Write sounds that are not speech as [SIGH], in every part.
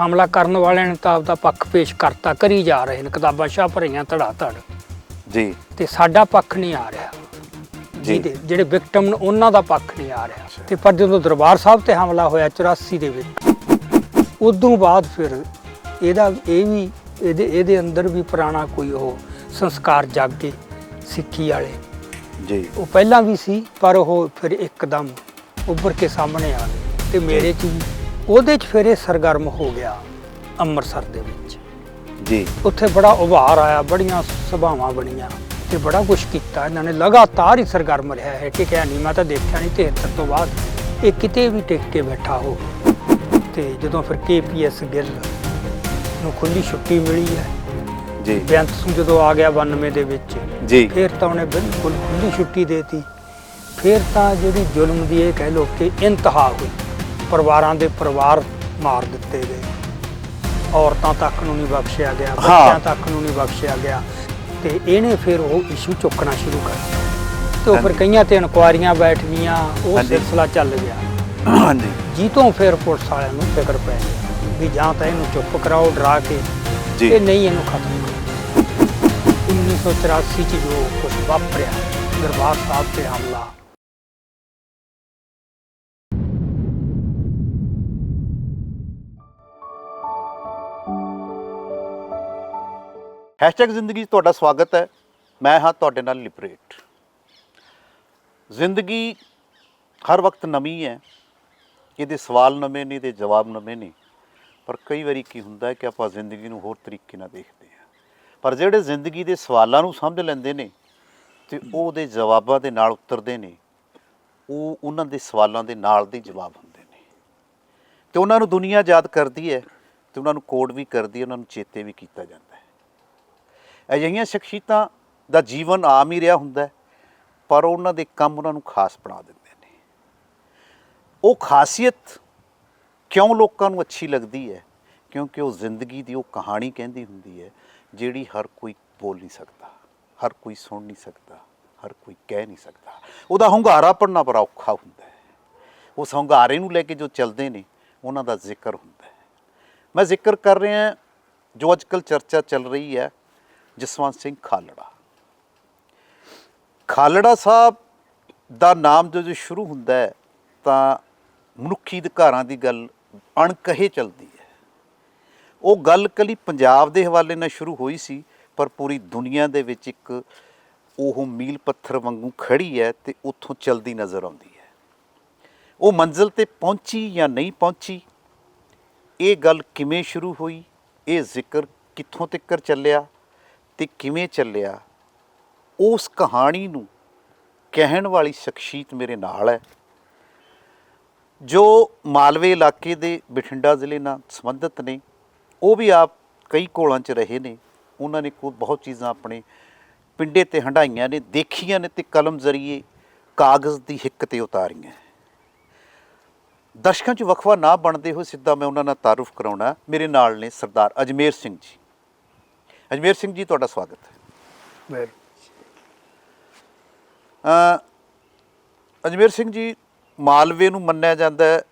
ਹਮਲਾ ਕਰਨ ਵਾਲਿਆਂ ਨੇ ਤਾਂ ਆਪਦਾ ਪੱਖ ਪੇਸ਼ ਕਰਤਾ ਕਰੀ ਜਾ ਰਹੇ ਨੇ ਕਿਤਾਬਾਂ ਛਾਪ ਰਹੀਆਂ ਧੜਾ ਧੜ। ਜੀ। ਤੇ ਸਾਡਾ ਪੱਖ ਨਹੀਂ ਆ ਰਿਹਾ। ਜੀ। ਜਿਹਦੇ ਜਿਹੜੇ ਵਿਕਟਮ ਨੇ ਉਹਨਾਂ ਦਾ ਪੱਖ ਨਹੀਂ ਆ ਰਿਹਾ। ਤੇ ਪਰ ਜਦੋਂ ਦਰਬਾਰ ਸਾਹਿਬ ਤੇ ਹਮਲਾ ਹੋਇਆ 84 ਦੇ ਵਿੱਚ ਉਦੋਂ ਬਾਅਦ ਫਿਰ ਇਹਦਾ ਇਹ ਵੀ ਇਹਦੇ ਇਹਦੇ ਅੰਦਰ ਵੀ ਪੁਰਾਣਾ ਕੋਈ ਉਹ ਸੰਸਕਾਰ ਜਾਗੇ ਸਿੱਖੀ ਵਾਲੇ। ਜੀ। ਉਹ ਪਹਿਲਾਂ ਵੀ ਸੀ ਪਰ ਉਹ ਫਿਰ ਇੱਕਦਮ ਉੱਭਰ ਕੇ ਸਾਹਮਣੇ ਆ ਗਏ। ਤੇ ਮੇਰੇ ਚ ਵੀ ਉਹਦੇ ਚ ਫਿਰ ਇਹ ਸਰਗਰਮ ਹੋ ਗਿਆ ਅੰਮ੍ਰਿਤਸਰ ਦੇ ਵਿੱਚ। ਜੀ। ਉੱਥੇ ਬੜਾ ਉਭਾਰ ਆਇਆ ਬੜੀਆਂ ਸਭਾਵਾਂ ਬਣੀਆਂ ਤੇ ਬੜਾ ਕੁਝ ਕੀਤਾ। ਇਹਨਾਂ ਨੇ ਲਗਾਤਾਰ ਹੀ ਸਰਗਰਮ ਰਿਹਾ ਹੈ। ਟਿਕਿਆ ਨਹੀਂ ਮੈਂ ਤਾਂ ਦੇਖਿਆ ਨਹੀਂ 73 ਤੋਂ ਬਾਅਦ। ਇਹ ਕਿਤੇ ਵੀ ਟਿਕ ਕੇ ਬੈਠਾ ਹੋ। ਤੇ ਜਦੋਂ ਫਿਰ ਕੇਪੀਐਸ ਗਿੱਲ ਨੂੰ ਖੁੱਲੀ ਛੁੱਟੀ ਮਿਲੀ ਹੈ ਜੀ। ਬੇਅੰਤ ਸਿੰਘ ਜਦੋਂ ਆ ਗਿਆ 92 ਦੇ ਵਿੱਚ ਜੀ। ਫਿਰ ਤਾਂ ਉਹਨੇ ਬਿਲਕੁਲ ਖੁੱਲੀ ਛੁੱਟੀ ਦੇਤੀ। ਫਿਰ ਤਾਂ ਜਿਹੜੀ ਜ਼ੁਲਮ ਦੀ ਇਹ ਕਹਿ ਲੋ ਕਿ ਇੰਤਹਾ ਹੋਈ। ਪਰਿਵਾਰਾਂ ਦੇ ਪਰਿਵਾਰ ਮਾਰ ਦਿੱਤੇ ਗਏ। ਔਰਤਾਂ ਤੱਕ ਨੂੰ ਨਹੀਂ ਬਖਸ਼ਿਆ ਗਿਆ ਬੱਚਿਆਂ ਤੱਕ ਨੂੰ ਨਹੀਂ ਬਖਸ਼ਿਆ ਗਿਆ ਤੇ ਇਹਨੇ ਫਿਰ ਉਹ ਇਸ਼ੂ ਚੁੱਕਣਾ ਸ਼ੁਰੂ ਕਰ ਦਿੱਤਾ। ਤੇ ਉਹ ਫਿਰ। ਕਈਆਂ ਤੇ ਇਨਕੁਆਇਰੀਆਂ ਬੈਠ ਗਈਆਂ ਉਹ। ਸਿਲਸਿਲਾ ਚੱਲ ਗਿਆ। ਹਾਂਜੀ। ਜੀ ਤੋਂ ਫਿਰ ਪੁਲਿਸ ਵਾਲਿਆਂ ਨੂੰ ਫਿਕਰ ਪੈ ਗਿਆ ਵੀ ਜਾਂ ਤਾਂ ਇਹਨੂੰ ਚੁੱਪ ਕਰਾਓ ਡਰਾ ਕੇ ਤੇ ਨਹੀਂ ਇਹਨੂੰ ਖਤਮ ਕਰੋ। 1984 ਚ ਜੋ ਕੁਝ ਵਾਪਰਿਆ ਦਰਬਾਰ ਸਾਹਿਬ ਤੇ ਹਮਲਾ ਜ਼ਿੰਦਗੀ 'ਚ ਤੁਹਾਡਾ ਸਵਾਗਤ ਹੈ। ਮੈਂ ਹਾਂ ਤੁਹਾਡੇ ਨਾਲ ਲਿਬਰੇਟ ਜ਼ਿੰਦਗੀ ਹਰ ਵਕਤ ਨਵੀਂ ਹੈ। ਇਹਦੇ ਸਵਾਲ ਨਵੇਂ ਨੇ, ਇਹਦੇ ਜਵਾਬ ਨਵੇਂ ਨੇ। ਪਰ ਕਈ ਵਾਰੀ ਕੀ ਹੁੰਦਾ ਹੈ ਕਿ ਆਪਾਂ ਜ਼ਿੰਦਗੀ ਨੂੰ ਹੋਰ ਤਰੀਕੇ ਨਾਲ ਦੇਖਦੇ ਹਾਂ। ਪਰ ਜਿਹੜੇ ਜ਼ਿੰਦਗੀ ਦੇ ਸਵਾਲਾਂ ਨੂੰ ਸਮਝ ਲੈਂਦੇ ਨੇ ਤੇ ਉਹ ਉਹਦੇ ਜਵਾਬਾਂ ਦੇ ਨਾਲ ਉਤਰਦੇ ਨੇ, ਉਹ ਉਹਨਾਂ ਦੇ ਸਵਾਲਾਂ ਦੇ ਨਾਲ ਦੇ ਜਵਾਬ ਹੁੰਦੇ ਨੇ। ਤੇ ਉਹਨਾਂ ਨੂੰ ਦੁਨੀਆ ਯਾਦ ਕਰਦੀ ਹੈ ਤੇ ਉਹਨਾਂ ਨੂੰ ਕੋਡ ਵੀ ਕਰਦੀ ਹੈ, ਉਹਨਾਂ ਨੂੰ ਚੇਤੇ ਵੀ ਕੀਤਾ ਜਾਂਦਾ ਹੈ। ਅਜਿਹੀਆਂ ਸ਼ਖਸੀਅਤਾਂ ਦਾ ਜੀਵਨ ਆਮ ਹੀ ਰਿਹਾ ਹੁੰਦਾ ਪਰ ਉਹਨਾਂ ਦੇ ਕੰਮ ਉਹਨਾਂ ਨੂੰ ਖਾਸ ਬਣਾ ਦਿੰਦੇ ਨੇ। ਉਹ ਖਾਸੀਅਤ ਕਿਉਂ ਲੋਕਾਂ ਨੂੰ ਅੱਛੀ ਲੱਗਦੀ ਹੈ? ਕਿਉਂਕਿ ਉਹ ਜ਼ਿੰਦਗੀ ਦੀ ਉਹ ਕਹਾਣੀ ਕਹਿੰਦੀ ਹੁੰਦੀ ਹੈ, ਜਿਹੜੀ ਹਰ ਕੋਈ ਬੋਲ ਨਹੀਂ ਸਕਦਾ, ਹਰ ਕੋਈ ਸੁਣ ਨਹੀਂ ਸਕਦਾ, ਹਰ ਕੋਈ ਕਹਿ ਨਹੀਂ ਸਕਦਾ। ਉਹਦਾ ਹੁੰਗਾਰਾ ਪੜਨਾ ਬੜਾ ਔਖਾ ਹੁੰਦਾ ਹੈ। ਉਸ ਹੁੰਗਾਰੇ ਨੂੰ ਲੈ ਕੇ ਜੋ ਚੱਲਦੇ ਨੇ, ਉਹਨਾਂ ਦਾ ਜ਼ਿਕਰ ਹੁੰਦਾ ਹੈ। ਮੈਂ ਜ਼ਿਕਰ ਕਰ ਰਿਹਾ ਜੋ ਅੱਜਕੱਲ ਚਰਚਾ ਚੱਲ ਰਹੀ ਹੈ ਜਸਵੰਤ ਸਿੰਘ ਖਾਲੜਾ। ਖਾਲੜਾ ਸਾਹਿਬ ਦਾ ਨਾਮ ਜਦੋਂ ਸ਼ੁਰੂ ਹੁੰਦਾ ਹੈ, ਤਾਂ ਮਨੁੱਖੀ ਅਧਿਕਾਰਾਂ ਦੀ ਗੱਲ ਅਣਕਹੇ ਚੱਲਦੀ ਹੈ। ਉਹ ਗੱਲ ਕਲੀ ਪੰਜਾਬ ਦੇ ਹਵਾਲੇ ਨਾਲ ਸ਼ੁਰੂ ਹੋਈ ਸੀ, ਪਰ ਪੂਰੀ ਦੁਨੀਆ ਦੇ ਵਿੱਚ ਇੱਕ ਉਹ ਮੀਲ ਪੱਥਰ ਵਾਂਗੂ ਖੜੀ ਹੈ ਤੇ ਉੱਥੋਂ ਚਲਦੀ ਨਜ਼ਰ ਆਉਂਦੀ ਹੈ। ਉਹ ਮੰਜ਼ਿਲ ਤੇ ਪਹੁੰਚੀ ਜਾਂ ਨਹੀਂ ਪਹੁੰਚੀ, ਇਹ ਗੱਲ ਕਿਵੇਂ ਸ਼ੁਰੂ ਹੋਈ, ਇਹ ਜ਼ਿਕਰ ਕਿੱਥੋਂ ਤੱਕ ਚੱਲਿਆ ਤੇ ਕਿਵੇਂ ਚੱਲਿਆ? ਉਸ ਕਹਾਣੀ ਨੂੰ ਕਹਿਣ ਵਾਲੀ ਸ਼ਖਸੀਅਤ ਮੇਰੇ ਨਾਲ ਹੈ, ਜੋ ਮਾਲਵੇ ਇਲਾਕੇ ਦੇ ਬਠਿੰਡਾ ਜ਼ਿਲ੍ਹੇ ਨਾਲ ਸੰਬੰਧਿਤ ਨੇ। ਉਹ ਵੀ ਆਪ ਕਈ ਕੋਲਾਂ 'ਚ ਰਹੇ ਨੇ। ਉਹਨਾਂ ਨੇ ਕੋਈ ਬਹੁਤ ਚੀਜ਼ਾਂ ਆਪਣੇ ਪਿੰਡੇ ਤੇ ਹੰਡਾਈਆਂ ਨੇ, ਦੇਖੀਆਂ ਨੇ ਤੇ ਕਲਮ ਜ਼ਰੀਏ ਕਾਗਜ਼ ਦੀ ਹਿੱਕ ਤੇ ਉਤਾਰੀਆਂ। ਦਰਸ਼ਕਾਂ 'ਚ ਵਕਫਾ ਨਾ ਬਣਦੇ ਹੋਏ ਸਿੱਧਾ ਮੈਂ ਉਹਨਾਂ ਨਾਲ ਤਾਰਫ ਕਰਾਉਣਾ ਮੇਰੇ ਨਾਲ ਨੇ ਸਰਦਾਰ ਅਜਮੇਰ ਸਿੰਘ ਜੀ। ਅਜਮੇਰ ਸਿੰਘ ਜੀ ਤੁਹਾਡਾ ਸਵਾਗਤ ਹੈ। ਅ, ਅਜਮੇਰ ਸਿੰਘ ਜੀ ਮਾਲਵੇ ਨੂੰ ਮੰਨਿਆ ਜਾਂਦਾ ਹੈ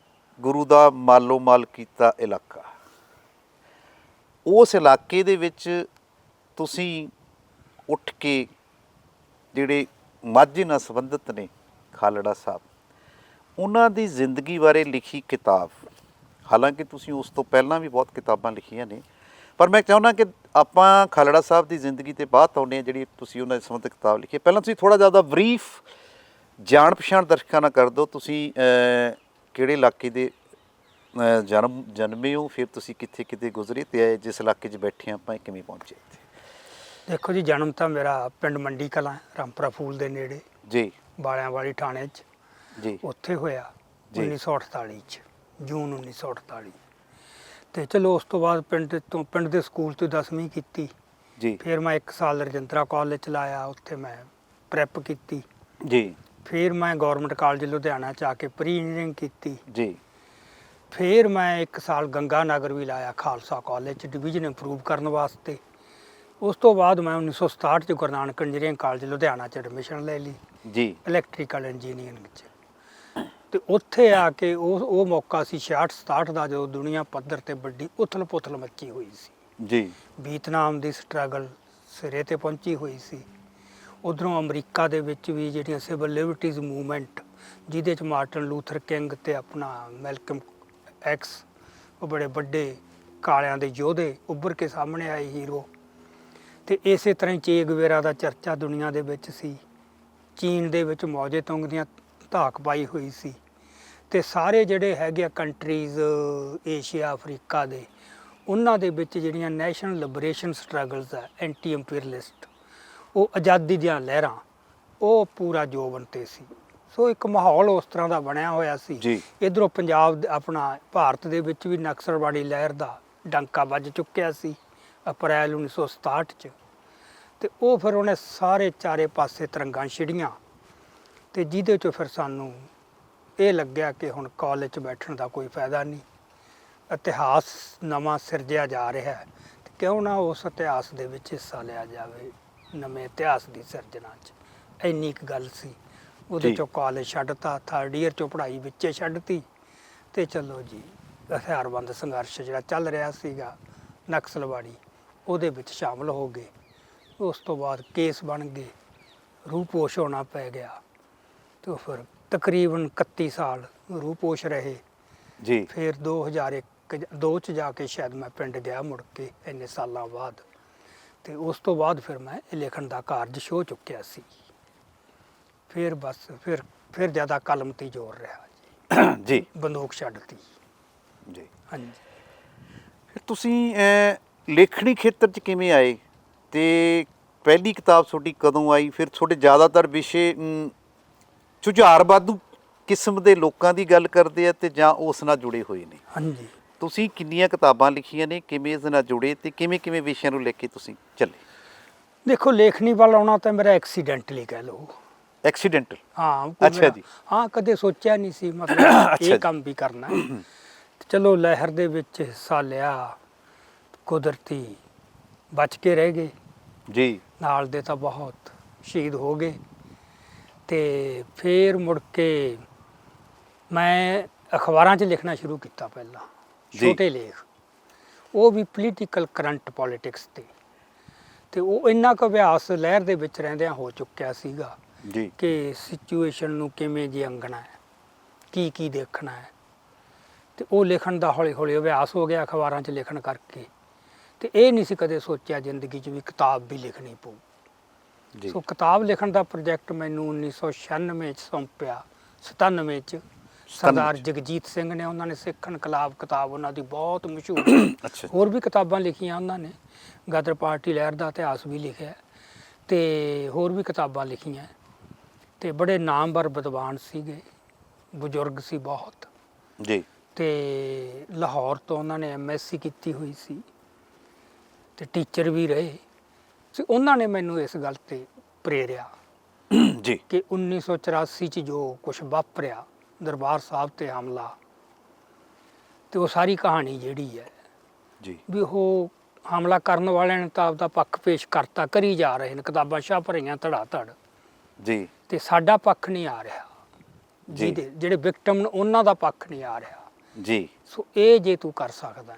ਗੁਰੂ ਦਾ ਮਾਲੋ ਮਾਲ ਕੀਤਾ ਇਲਾਕਾ। ਉਸ ਇਲਾਕੇ ਦੇ ਵਿੱਚ ਤੁਸੀਂ ਉੱਠ ਕੇ ਜਿਹੜੇ ਮਾਝੇ ਨਾਲ ਸੰਬੰਧਿਤ ਨੇ ਖਾਲੜਾ ਸਾਹਿਬ ਉਹਨਾਂ ਦੀ ਜ਼ਿੰਦਗੀ ਬਾਰੇ ਲਿਖੀ ਕਿਤਾਬ ਹਾਲਾਂਕਿ ਤੁਸੀਂ ਉਸ ਤੋਂ ਪਹਿਲਾਂ ਵੀ ਬਹੁਤ ਕਿਤਾਬਾਂ ਲਿਖੀਆਂ ਨੇ ਪਰ ਮੈਂ ਚਾਹੁੰਦਾ ਕਿ ਆਪਾਂ ਖਾਲੜਾ ਸਾਹਿਬ ਦੀ ਜ਼ਿੰਦਗੀ ਤੇ ਬਾਤ ਆਉਂਦੇ ਹਾਂ ਜਿਹੜੀ ਤੁਸੀਂ ਉਹਨਾਂ ਦੇ ਸੰਬੰਧਿਤ ਕਿਤਾਬ ਲਿਖੀ ਹੈ। ਪਹਿਲਾਂ ਤੁਸੀਂ ਥੋੜਾ ਜ਼ਿਆਦਾ ਬਰੀਫ ਜਾਣ ਪਛਾਣ ਦਰਸ਼ਕਾਂ ਨਾਲ ਕਰ ਦਿਓ। ਤੁਸੀਂ ਕਿਹੜੇ ਇਲਾਕੇ ਦੇ ਜਨਮ ਜਨਮੇ ਹੋ ਫਿਰ ਤੁਸੀਂ ਕਿੱਥੇ ਕਿਤੇ ਗੁਜ਼ਰੇ ਤੇ ਜਿਸ ਇਲਾਕੇ 'ਚ ਬੈਠੇ ਆਪਾਂ ਕਿਵੇਂ ਪਹੁੰਚੇ ਇੱਥੇ? ਦੇਖੋ ਜੀ ਜਨਮ ਤਾਂ ਮੇਰਾ ਪਿੰਡ ਮੰਡੀ ਕਲਾਂ ਰਾਮਪੁਰਾ ਫੂਲ ਦੇ ਨੇੜੇ ਜੀ। ਬਾਲਿਆਂ ਵਾਲੀ ਥਾਣੇ 'ਚ। ਜੀ। ਉੱਥੇ ਹੋਇਆ ਜੀ। 1948 ਚ ਜੂਨ 1948 ਤੇ ਚਲੋ ਉਸ ਤੋਂ ਬਾਅਦ ਪਿੰਡ ਤੋਂ ਪਿੰਡ ਦੇ ਸਕੂਲ ਤੋਂ 10ਵੀਂ ਕੀਤੀ। ਜੀ। ਫਿਰ ਮੈਂ 1 ਸਾਲ ਰਜਿੰਦਰਾ ਕਾਲਜ ਚ ਲਾਇਆ ਉੱਥੇ ਮੈਂ ਪ੍ਰੈਪ ਕੀਤੀ। ਜੀ। ਫਿਰ ਮੈਂ ਗਵਰਨਮੈਂਟ ਕਾਲਜ ਲੁਧਿਆਣਾ ਚ ਆ ਕੇ ਪ੍ਰੀ ਇੰਜੀਨੀਅਰਿੰਗ ਕੀਤੀ। ਜੀ। ਫਿਰ ਮੈਂ 1 ਸਾਲ ਗੰਗਾ ਨਗਰ ਵੀ ਲਾਇਆ ਖਾਲਸਾ ਕਾਲਜ ਚ ਡਿਵੀਜ਼ਨ ਇੰਪਰੂਵ ਕਰਨ ਵਾਸਤੇ। ਉਸ ਤੋਂ ਬਾਅਦ ਮੈਂ 1967 ਚ ਗੁਰੂ ਨਾਨਕ ਇੰਜੀਨੀਅਰਿੰਗ ਕਾਲਜ ਲੁਧਿਆਣਾ ਚ ਐਡਮਿਸ਼ਨ ਲੈ ਲਈ। ਜੀ। ਇਲੈਕਟ੍ਰੀਕਲ ਇੰਜੀਨੀਅਰਿੰਗ ਚ। ਤੇ ਉੱਥੇ ਆ ਕੇ ਉਹ ਉਹ ਮੌਕਾ ਸੀ 66 67 ਦਾ ਜਦੋਂ ਦੁਨੀਆ ਪੱਧਰ ਤੇ ਵੱਡੀ ਉਥਲ-ਪੁਥਲ ਮੱਚੀ ਹੋਈ ਸੀ। ਜੀ। ਵੀਤਨਾਮ ਦੀ ਸਟਰਗਲ ਸਿਰੇ ਤੇ ਪਹੁੰਚੀ ਹੋਈ ਸੀ। ਉਧਰੋਂ ਅਮਰੀਕਾ ਦੇ ਵਿੱਚ ਵੀ ਜਿਹੜੀਆਂ ਸਿਵਲ ਲਿਬਰਟੀਜ਼ ਮੂਵਮੈਂਟ ਜਿਹਦੇ ਚ ਮਾਰਟਨ ਲੂਥਰ ਕਿੰਗ ਤੇ ਆਪਣਾ ਮੈਲਕਮ ਐਕਸ ਉਹ ਬੜੇ ਵੱਡੇ ਕਾਲਿਆਂ ਦੇ ਯੋਧੇ ਉੱਭਰ ਕੇ ਸਾਹਮਣੇ ਆਏ ਹੀਰੋ ਤੇ ਇਸੇ ਤਰ੍ਹਾਂ ਚੇ ਗਵੇਰਾ ਦਾ ਚਰਚਾ ਦੁਨੀਆ ਦੇ ਵਿੱਚ ਸੀ। ਚੀਨ ਦੇ ਵਿੱਚ ਮੌਜੇ ਤੁੰਗ ਦੀਆਂ ਧਾਕ ਪਾਈ ਹੋਈ ਸੀ। ਤੇ ਸਾਰੇ ਜਿਹੜੇ ਹੈਗੇ ਆ ਕੰਟਰੀਜ਼ ਏਸ਼ੀਆ ਅਫਰੀਕਾ ਦੇ ਉਹਨਾਂ ਦੇ ਵਿੱਚ ਜਿਹੜੀਆਂ national liberation struggles ah anti imperialist ਉਹ ਆਜ਼ਾਦੀ ਦੀਆਂ ਲਹਿਰਾਂ ਉਹ ਪੂਰਾ ਜੋਬਨ ਤੇ ਸੀ। ਸੋ ਇੱਕ ਮਾਹੌਲ ਉਸ ਤਰ੍ਹਾਂ ਦਾ ਬਣਿਆ ਹੋਇਆ ਸੀ। ਇਧਰੋਂ ਪੰਜਾਬ ਆਪਣਾ ਭਾਰਤ ਦੇ ਵਿੱਚ ਵੀ ਨਕਸਲਵਾੜੀ ਲਹਿਰ ਦਾ ਡੰਕਾ ਵੱਜ ਚੁੱਕਿਆ ਸੀ ਅਪ੍ਰੈਲ 1967 ਚ। ਤੇ ਉਹ ਫਿਰ ਉਹਨੇ ਸਾਰੇ ਚਾਰੇ ਪਾਸੇ ਤਰੰਗਾਂ ਛਿੜੀਆਂ। ਤੇ ਜਿਹਦੇ ਚੋਂ ਫਿਰ ਸਾਨੂੰ ਇਹ ਲੱਗਿਆ ਕਿ ਹੁਣ ਕਾਲਜ 'ਚ ਬੈਠਣ ਦਾ ਕੋਈ ਫਾਇਦਾ ਨਹੀਂ। ਇਤਿਹਾਸ ਨਵਾਂ ਸਿਰਜਿਆ ਜਾ ਰਿਹਾ ਹੈ। ਤੇ ਕਿਉਂ ਨਾ ਉਸ ਇਤਿਹਾਸ ਦੇ ਵਿੱਚ ਹਿੱਸਾ ਲਿਆ ਜਾਵੇ ਨਵੇਂ ਇਤਿਹਾਸ ਦੀ ਸਿਰਜਣਾ 'ਚ। ਇੰਨੀ ਇੱਕ ਗੱਲ ਸੀ। ਉਹਦੇ। ਚੋਂ ਕਾਲਜ ਛੱਡਤਾ ਥਰਡ ਈਅਰ ਚੋਂ ਪੜ੍ਹਾਈ ਵਿੱਚੇ ਛੱਡਤੀ। ਤੇ ਚਲੋ ਜੀ ਹਥਿਆਰਬੰਦ ਸੰਘਰਸ਼ ਜਿਹੜਾ ਚੱਲ ਰਿਹਾ ਸੀਗਾ ਨਕਸਲਵਾੜੀ ਉਹਦੇ ਵਿੱਚ ਸ਼ਾਮਲ ਹੋ ਗਏ। ਉਸ ਤੋਂ ਬਾਅਦ ਕੇਸ ਬਣ ਗਏ। ਰੂਪੋਸ਼ ਹੋਣਾ ਪੈ ਗਿਆ। ਤੇ ਫਿਰ ਤਕਰੀਬਨ 31 ਸਾਲ ਰੂਪੋਸ਼ ਰਹੇ। ਜੀ। ਫਿਰ 2001 ਜ- ਦੋ ਚ ਜਾ ਕੇ ਸ਼ਾਇਦ ਮੈਂ ਪਿੰਡ ਗਿਆ ਮੁੜ ਕੇ ਇੰਨੇ ਸਾਲਾਂ ਬਾਅਦ। ਤੇ ਉਸ ਤੋਂ ਬਾਅਦ ਫਿਰ ਮੈਂ ਇਹ ਲਿਖਣ ਦਾ ਕਾਰਜ ਸ਼ੋ ਚੁੱਕਿਆ ਸੀ। ਫਿਰ ਬਸ ਫਿਰ ਫਿਰ ਜ਼ਿਆਦਾ ਕਲਮ ਤੇ ਜ਼ੋਰ ਰਿਹਾ ਜੀ। [COUGHS] ਜੀ। ਬੰਦੂਕ ਛੱਡਤੀ। ਜੀ। ਹਾਂਜੀ। ਫਿਰ ਤੁਸੀਂ ਲੇਖਣੀ ਖੇਤਰ 'ਚ ਕਿਵੇਂ ਆਏ? ਤੇ ਪਹਿਲੀ ਕਿਤਾਬ ਤੁਹਾਡੀ ਕਦੋਂ ਆਈ? ਫਿਰ ਤੁਹਾਡੇ ਜ਼ਿਆਦਾਤਰ ਵਿਸ਼ੇ ਅਮ, ਝੁਝਾਰਵਾਦੂ ਕਿਸਮ ਦੇ ਲੋਕਾਂ ਦੀ ਗੱਲ ਕਰਦੇ ਆ ਤੇ ਜਾਂ ਉਸ ਨਾਲ ਜੁੜੇ ਹੋਏ ਨੇ? ਹਾਂਜੀ। ਤੁਸੀਂ ਕਿੰਨੀਆਂ ਕਿਤਾਬਾਂ ਲਿਖੀਆਂ ਨੇ ਕਿਵੇਂ ਇਸ ਨਾਲ ਜੁੜੇ ਤੇ ਕਿਵੇਂ ਕਿਵੇਂ ਵਿਸ਼ਿਆਂ ਨੂੰ ਲੈ ਕੇ ਤੁਸੀਂ ਚੱਲੇ? ਦੇਖੋ ਲੇਖਣੀ ਵੱਲ ਆਉਣਾ ਤਾਂ ਮੇਰਾ ਐਕਸੀਡੈਂਟਲੀ ਕਹਿ ਲਓ। ਐਕਸੀਡੈਂਟਲ ਹਾਂ ਅੱਛਾ ਮੇਰਾ- ਜੀ। ਹਾਂ ਕਦੇ ਸੋਚਿਆ ਨਹੀਂ ਸੀ ਮਤਲਬ [COUGHS] ਅੱਛਾ ਜੀ। ਇਹ ਕੰਮ ਵੀ ਕਰਨਾ ਹੈ। ਤੇ ਚਲੋ ਲਹਿਰ ਦੇ ਵਿੱਚ ਹਿੱਸਾ ਲਿਆ ਕੁਦਰਤੀ ਬਚ ਕੇ ਰਹਿ ਗਏ। ਜੀ। ਨਾਲ ਦੇ ਤਾਂ ਬਹੁਤ ਸ਼ਹੀਦ ਹੋ ਗਏ। ਤੇ ਫੇਰ ਮੁੜ ਕੇ ਮੈਂ ਅਖਬਾਰਾਂ 'ਚ ਲਿਖਣਾ ਸ਼ੁਰੂ ਕੀਤਾ ਪਹਿਲਾਂ ਜੀ। ਛੋਟੇ ਲੇਖ। ਉਹ ਵੀ ਪੋਲੀਟੀਕਲ ਕਰੰਟ ਪੋਲਿਟਿਕਸ ਤੇ। ਤੇ ਉਹ ਇੰਨਾ ਕੁ ਅਭਿਆਸ ਲਹਿਰ ਦੇ ਵਿੱਚ ਰਹਿੰਦਿਆਂ ਹੋ ਚੁੱਕਿਆ ਸੀਗਾ ਜੀ। ਕਿ ਸਿਚੁਏਸ਼ਨ ਨੂੰ ਕਿਵੇਂ ਜੀ ਅੰਗਣਾ ਹੈ ਕੀ ਕੀ ਦੇਖਣਾ ਹੈ। ਤੇ ਉਹ ਲਿਖਣ ਦਾ ਹੌਲੀ ਹੌਲੀ ਅਭਿਆਸ ਹੋ ਗਿਆ ਅਖਬਾਰਾਂ 'ਚ ਲਿਖਣ ਕਰਕੇ। ਤੇ ਇਹ ਨਹੀਂ ਸੀ ਕਦੇ ਸੋਚਿਆ ਜ਼ਿੰਦਗੀ 'ਚ ਵੀ ਕਿਤਾਬ ਵੀ ਲਿਖਣੀ ਪਊ। ਜੀ। ਸੋ ਕਿਤਾਬ ਲਿਖਣ ਦਾ ਪ੍ਰੋਜੈਕਟ ਮੈਨੂੰ 1996 ਚ ਸੌਂਪਿਆ 97 ਚ। ਸਰਦਾਰ। ਜਗਜੀਤ ਸਿੰਘ ਨੇ ਉਹਨਾਂ ਨੇ ਸਿੱਖ ਇਨਕਲਾਬ ਕਿਤਾਬ ਉਹਨਾਂ ਦੀ ਬਹੁਤ ਮਸ਼ਹੂਰ [COUGHS] ਅੱਛਾ। ਹੋਰ ਵੀ ਕਿਤਾਬਾਂ ਲਿਖੀਆਂ ਉਹਨਾਂ ਨੇ ਗਦਰ ਪਾਰਟੀ ਲਹਿਰ ਦਾ ਇਤਿਹਾਸ ਵੀ ਲਿਖਿਆ ਤੇ ਹੋਰ ਵੀ ਕਿਤਾਬਾਂ ਲਿਖੀਆਂ ਤੇ ਬੜੇ ਨਾਮਵਰ ਵਿਦਵਾਨ ਸੀਗੇ ਬਜ਼ੁਰਗ ਸੀ ਬਹੁਤ। ਜੀ। ਤੇ ਲਾਹੌਰ ਤੋਂ ਉਹਨਾਂ ਨੇ ਐਮਐਸਸੀ ਕੀਤੀ ਹੋਈ ਸੀ ਤੇ ਟੀਚਰ ਵੀ ਰਹੇ। ਸੀ ਉਹਨਾਂ ਨੇ ਮੈਨੂੰ ਇਸ ਗੱਲ ਤੇ ਪ੍ਰੇਰਿਆ। [CLEARS THROAT] ਜੀ। ਕਿ 1984 ਚ ਜੋ ਕੁਝ ਵਾਪਰਿਆ ਦਰਬਾਰ ਸਾਹਿਬ ਤੇ ਹਮਲਾ ਤੇ ਉਹ ਸਾਰੀ ਕਹਾਣੀ ਜਿਹੜੀ ਹੈ ਜੀ। ਵੀ ਉਹ ਹਮਲਾ ਕਰਨ ਵਾਲਿਆਂ ਨੇ ਤਾਂ ਆਪਦਾ ਪੱਖ ਪੇਸ਼ ਕਰਤਾ ਕਰੀ ਜਾ ਰਹੇ ਨੇ ਕਿਤਾਬਾਂ ਛਾਪ ਰਹੀਆਂ ਧੜਾ ਧੜ ਜੀ। ਤੇ ਸਾਡਾ ਪੱਖ ਨਹੀਂ ਆ ਰਿਹਾ। ਜੀ। ਜਿਹੜੇ ਵਿਕਟਮ ਨੇ ਉਹਨਾਂ ਦਾ ਪੱਖ ਨਹੀਂ ਆ ਰਿਹਾ। ਜੀ। ਸੋ ਇਹ ਜੇ ਤੂੰ ਕਰ ਸਕਦਾ।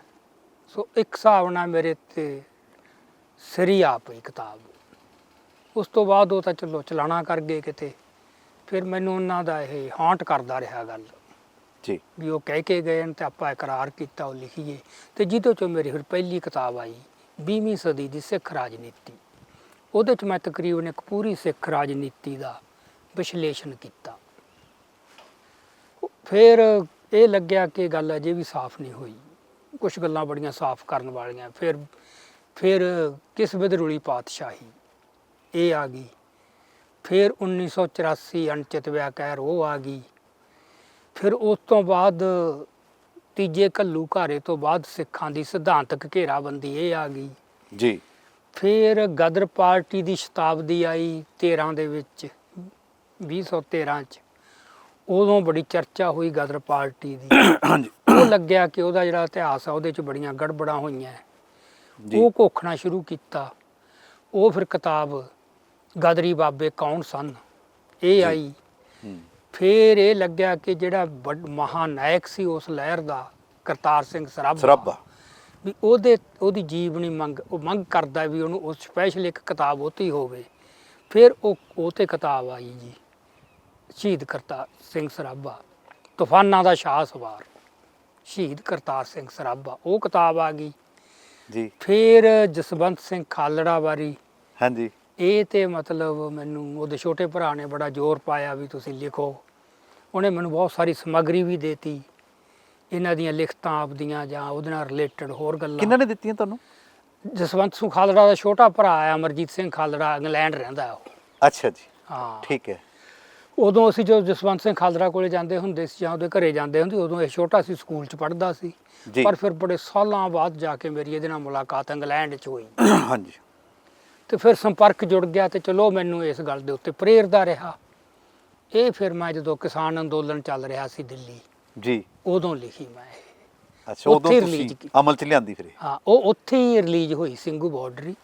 ਸੋ ਇੱਕ ਹਿਸਾਬ ਨਾਲ ਮੇਰੇ ਤੇ ਸਰੀ ਆ ਪਈ ਕਿਤਾਬ। ਉਸ ਤੋਂ ਬਾਅਦ ਉਹ ਤਾਂ ਚਲੋ ਚਲਾਣਾ ਕਰ ਗਏ ਕਿਤੇ। ਫਿਰ ਮੈਨੂੰ ਉਹਨਾਂ ਦਾ ਇਹ ਹੌਂਟ ਕਰਦਾ ਰਿਹਾ ਗੱਲ। ਜੀ। ਵੀ ਉਹ ਕਹਿ ਕੇ ਗਏ ਨੇ ਤੇ ਆਪਾਂ ਇਕਰਾਰ ਕੀਤਾ ਉਹ ਲਿਖੀਏ। ਤੇ ਜਿਹਦੇ ਚੋਂ ਮੇਰੀ ਫਿਰ ਪਹਿਲੀ ਕਿਤਾਬ ਆਈ 20ਵੀਂ ਸਦੀ ਦੀ ਸਿੱਖ ਰਾਜਨੀਤੀ। ਉਹਦੇ ਚ ਮੈਂ ਤਕਰੀਬਨ ਇੱਕ ਪੂਰੀ ਸਿੱਖ ਰਾਜਨੀਤੀ ਦਾ ਵਿਸ਼ਲੇਸ਼ਣ ਕੀਤਾ। ਫਿਰ ਇਹ ਲੱਗਿਆ ਕਿ ਗੱਲ ਅਜੇ ਵੀ ਸਾਫ਼ ਨਹੀਂ ਹੋਈ। ਕੁਝ ਗੱਲਾਂ ਬੜੀਆਂ ਸਾਫ਼ ਕਰਨ ਵਾਲੀਆਂ। ਫਿਰ ਫਿਰ ਕਿਸ ਵਿਦਰੂਲੀ ਪਾਤਸ਼ਾਹੀ? ਇਹ ਆ ਗਈ। ਫਿਰ 1984 ਅਣਚਿਤ ਵਿਆਹ ਕਹਿਰ ਉਹ ਆ ਗਈ। ਫਿਰ ਉਸ ਤੋਂ ਬਾਅਦ ਤੀਜੇ ਕੱਲੂ ਘਾਰੇ ਤੋਂ ਬਾਅਦ ਸਿੱਖਾਂ ਦੀ ਸਿਧਾਂਤਕ ਘੇਰਾਬੰਦੀ ਇਹ ਆ ਗਈ। ਜੀ। ਫਿਰ ਗਦਰ ਪਾਰਟੀ ਦੀ ਸ਼ਤਾਬਦੀ ਆਈ 13 ਦੇ ਵਿੱਚ 2013 ਚ। ਉਦੋਂ ਬੜੀ ਚਰਚਾ ਹੋਈ ਗਦਰ ਪਾਰਟੀ ਦੀ। ਹਾਂਜੀ। ਉਹ ਲੱਗਿਆ ਕਿ ਉਹਦਾ ਜਿਹੜਾ ਇਤਿਹਾਸ ਆ ਉਹਦੇ ਚ ਬੜੀਆਂ ਗੜਬੜਾਂ ਹੋਈਆਂ। ਉਹ ਘੋਖਣਾ ਸ਼ੁਰੂ ਕੀਤਾ। ਉਹ ਫਿਰ ਕਿਤਾਬ ਗਦਰੀ ਬਾਬੇ ਕੌਣ ਸਨ? ਇਹ ਆਈ। ਫਿਰ ਇਹ ਲੱਗਿਆ ਕਿ ਜਿਹੜਾ ਮਹਾਨਾਇਕ ਸੀ ਉਸ ਲਹਿਰ ਦਾ ਕਰਤਾਰ ਸਿੰਘ ਸਰਾਭਾ। ਵੀ ਉਹਦੇ ਉਹਦੀ ਜੀਵਨੀ ਮੰਗ ਉਹ ਮੰਗ ਕਰਦਾ ਵੀ ਉਹਨੂੰ ਉਹ ਸਪੈਸ਼ਲ ਇੱਕ ਕਿਤਾਬ ਉਹਤੀ ਹੋਵੇ। ਫਿਰ ਉਹ ਉਹ ਤੇ ਕਿਤਾਬ ਆਈ ਜੀ। ਸ਼ਹੀਦ ਕਰਤਾਰ ਸਿੰਘ ਸਰਾਭਾ। ਤੂਫਾਨਾਂ ਦਾ ਸ਼ਾਹ ਸਵਾਰ। ਸ਼ਹੀਦ ਕਰਤਾਰ ਸਿੰਘ ਸਰਾਭਾ। ਉਹ ਕਿਤਾਬ ਆ ਗਈ। ਜੀ। ਫਿਰ ਜਸਵੰਤ ਸਿੰਘ ਖਾਲੜਾ ਬਾਰੀ। ਹਾਂਜੀ। ਇਹ ਤੇ ਮਤਲਬ ਮੈਨੂੰ ਉਹਦੇ ਛੋਟੇ ਭਰਾ ਨੇ ਬੜਾ ਜ਼ੋਰ ਪਾਇਆ ਵੀ ਤੁਸੀਂ ਲਿਖੋ। ਉਹਨੇ ਮੈਨੂੰ ਬਹੁਤ ਸਾਰੀ ਸਮੱਗਰੀ ਵੀ ਦੇਤੀ। ਇਹਨਾਂ ਦੀਆਂ ਲਿਖਤਾਂ ਆਪਦੀਆਂ ਜਾਂ ਉਹਦੇ ਨਾਲ ਰਿਲੇਟਡ ਹੋਰ ਗੱਲਾਂ। ਕਿਹਨਾਂ ਨੇ ਦਿੱਤੀਆਂ ਤੁਹਾਨੂੰ? ਜਸਵੰਤ ਸਿੰਘ ਖਾਲੜਾ ਦਾ ਛੋਟਾ ਭਰਾ ਆ ਅਮਰਜੀਤ ਸਿੰਘ ਖਾਲੜਾ ਇੰਗਲੈਂਡ ਰਹਿੰਦਾ ਉਹ। ਅੱਛਾ ਜੀ। ਹਾਂ। ਠੀਕ ਹੈ। ਉਦੋਂ ਅਸੀਂ ਜਦੋਂ ਜਸਵੰਤ ਸਿੰਘ ਖਾਲੜਾ ਕੋਲੇ ਜਾਂਦੇ ਹੁੰਦੇ ਸੀ ਜਾਂ ਉਹਦੇ ਘਰੇ ਜਾਂਦੇ ਹੁੰਦੇ ਉਦੋਂ ਇਹ ਛੋਟਾ ਸੀ ਸਕੂਲ 'ਚ ਪੜ੍ਹਦਾ ਸੀ। ਜੀ। ਪਰ ਫਿਰ ਬੜੇ ਸਾਲਾਂ ਬਾਅਦ ਜਾ ਕੇ ਮੇਰੀ ਇਹਦੇ ਨਾਲ ਮੁਲਾਕਾਤ ਇੰਗਲੈਂਡ 'ਚ ਹੋਈ। [COUGHS] ਹਾਂਜੀ। ਤੇ ਫਿਰ ਸੰਪਰਕ ਜੁੜ ਗਿਆ ਤੇ ਚਲੋ ਮੈਨੂੰ ਇਸ ਗੱਲ ਦੇ ਉੱਤੇ ਪ੍ਰੇਰਦਾ ਰਿਹਾ। ਇਹ ਫਿਰ ਮੈਂ ਜਦੋਂ ਕਿਸਾਨ ਅੰਦੋਲਨ ਚੱਲ ਰਿਹਾ ਸੀ ਦਿੱਲੀ ਜੀ। ਉਦੋਂ ਲਿਖੀ ਮੈਂ ਇਹ। ਅੱਛਾ ਉਦੋਂ ਉੱਥੇ ਤੁਸੀਂ release ਕੀਤੀ। ਅਮਲ ਚ ਲਿਆਂਦੀ ਫਿਰ ਇਹ? ਹਾਂ ਉਹ ਉੱਥੇ ਹੀ ਰਿਲੀਜ਼ ਹੋਈ ਸਿੰਘੂ ਬਾਰਡਰੀ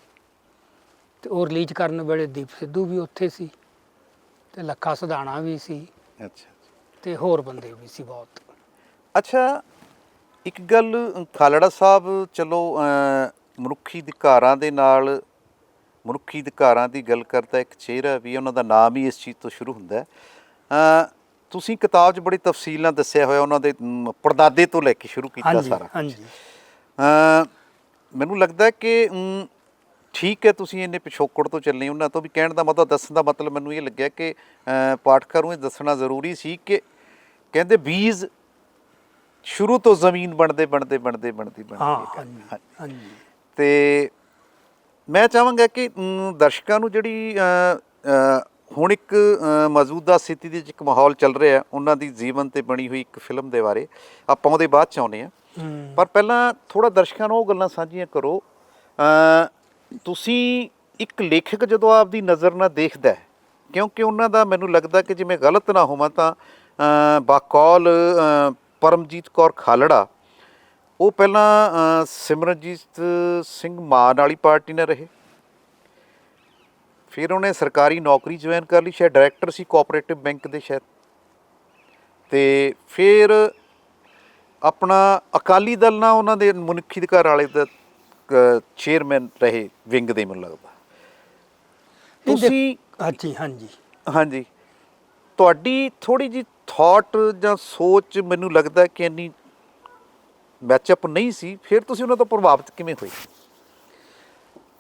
ਤੇ ਉਹ ਰਿਲੀਜ਼ ਕਰਨ ਵੇਲੇ ਦੀਪ ਸਿੱਧੂ ਵੀ ਉੱਥੇ ਸੀ। ਤੇ ਲੱਖਾ ਸਧਾਣਾ ਵੀ ਸੀ। ਅੱਛਾ ਤੇ ਹੋਰ ਬੰਦੇ ਵੀ ਸੀ ਬਹੁਤ। ਅੱਛਾ ਇੱਕ ਗੱਲ ਖਾਲੜਾ ਸਾਹਿਬ ਚਲੋ ਮਨੁੱਖੀ ਅਧਿਕਾਰਾਂ ਦੇ ਨਾਲ ਮਨੁੱਖੀ ਅਧਿਕਾਰਾਂ ਦੀ ਗੱਲ ਕਰਦਾ ਇੱਕ ਚਿਹਰਾ ਵੀ ਉਹਨਾਂ ਦਾ ਨਾਮ ਹੀ ਇਸ ਚੀਜ਼ ਤੋਂ ਸ਼ੁਰੂ ਹੁੰਦਾ ਹੈ। ਤੁਸੀਂ ਕਿਤਾਬ 'ਚ ਬੜੀ ਤਫਸੀਲ ਨਾਲ ਦੱਸਿਆ ਹੋਇਆ ਉਹਨਾਂ ਦੇ ਮ, ਪੜਦਾਦੇ ਤੋਂ ਲੈ ਕੇ ਸ਼ੁਰੂ ਕੀਤਾ ਸਾਰਾ। ਹਾਂਜੀ। ਮੈਨੂੰ ਲੱਗਦਾ ਕਿ ਠੀਕ ਹੈ ਤੁਸੀਂ ਇੰਨੇ ਪਿਛੋਕੜ ਤੋਂ ਚੱਲੇ ਉਹਨਾਂ ਤੋਂ ਵੀ ਕਹਿਣ ਦਾ ਮਤਲਬ ਦੱਸਣ ਦਾ ਮਤਲਬ ਮੈਨੂੰ ਇਹ ਲੱਗਿਆ ਕਿ ਪਾਠਕਾਂ ਨੂੰ ਇਹ ਦੱਸਣਾ ਜ਼ਰੂਰੀ ਸੀ ਕਿ ਕਹਿੰਦੇ ਬੀਜ ਸ਼ੁਰੂ ਤੋਂ ਜ਼ਮੀਨ ਬਣਦੇ ਬਣਦੇ ਬਣਦੇ ਬਣਦੀ ਬਣਦੀ। ਹਾਂਜੀ ਤੇ ਮੈਂ ਚਾਹਾਂਗਾ ਕਿ ਦਰਸ਼ਕਾਂ ਨੂੰ ਜਿਹੜੀ ਹੁਣ ਇੱਕ ਮੌਜੂਦਾ ਸਥਿਤੀ ਦੇ ਵਿੱਚ ਇੱਕ ਮਾਹੌਲ ਚੱਲ ਰਿਹਾ ਉਹਨਾਂ ਦੀ ਜੀਵਨ ਤੇ ਬਣੀ ਹੋਈ ਇੱਕ ਫਿਲਮ ਦੇ ਬਾਰੇ ਆਪਾਂ ਉਹਦੇ ਬਾਅਦ ਚ ਹਾਂ ਹੂੰ। ਪਰ ਪਹਿਲਾਂ ਥੋੜਾ ਦਰਸ਼ਕਾਂ ਨੂੰ ਉਹ ਗੱਲਾਂ ਸਾਂਝੀਆਂ ਕਰੋ ਤੁਸੀਂ ਇੱਕ ਲੇਖਕ ਜਦੋਂ ਆਪਦੀ ਨਜ਼ਰ ਨਾਲ ਦੇਖਦਾ ਹੈ, ਕਿਉਂਕਿ ਉਹਨਾਂ ਦਾ ਮੈਨੂੰ ਲੱਗਦਾ ਕਿ ਜਿਵੇਂ ਗਲਤ ਨਾ ਹੋਵਾਂ ਤਾਂ ਬਾਕੌਲ ਪਰਮਜੀਤ ਕੌਰ ਖਾਲੜਾ, ਉਹ ਪਹਿਲਾਂ ਸਿਮਰਨਜੀਤ ਸਿੰਘ ਮਾਨ ਵਾਲੀ ਪਾਰਟੀ ਨਾਲ ਰਹੇ। ਫਿਰ ਉਹਨੇ ਸਰਕਾਰੀ ਨੌਕਰੀ ਜੁਆਇਨ ਕਰ ਲਈ, ਸ਼ਾਇਦ ਡਾਇਰੈਕਟਰ ਸੀ ਕੋਆਪਰੇਟਿਵ ਬੈਂਕ ਦੇ ਸ਼ਾਇਦ। ਤੇ ਫਿਰ ਆਪਣਾ ਅਕਾਲੀ ਦਲ ਨਾਲ ਉਹਨਾਂ ਦੇ ਮਨੁੱਖੀ ਅਧਿਕਾਰ ਵਾਲੇ ਦਾ ਚੇਅਰਮੈਨ ਰਹੇ ਵਿੰਗ ਦੇ ਮੈਨੂੰ ਲੱਗਦਾ। ਤੁਸੀਂ ਹਾਂਜੀ ਹਾਂਜੀ। ਹਾਂਜੀ। ਤੁਹਾਡੀ ਥੋੜੀ ਜੀ ਥਾਟ ਜਾਂ ਸੋਚ ਮੈਨੂੰ ਲੱਗਦਾ ਕਿ ਇੰਨੀ ਮੈਚਅਪ ਨਹੀਂ ਸੀ ਫਿਰ ਤੁਸੀਂ ਉਹਨਾਂ ਤੋਂ ਪ੍ਰਭਾਵਿਤ ਕਿਵੇਂ ਹੋਏ?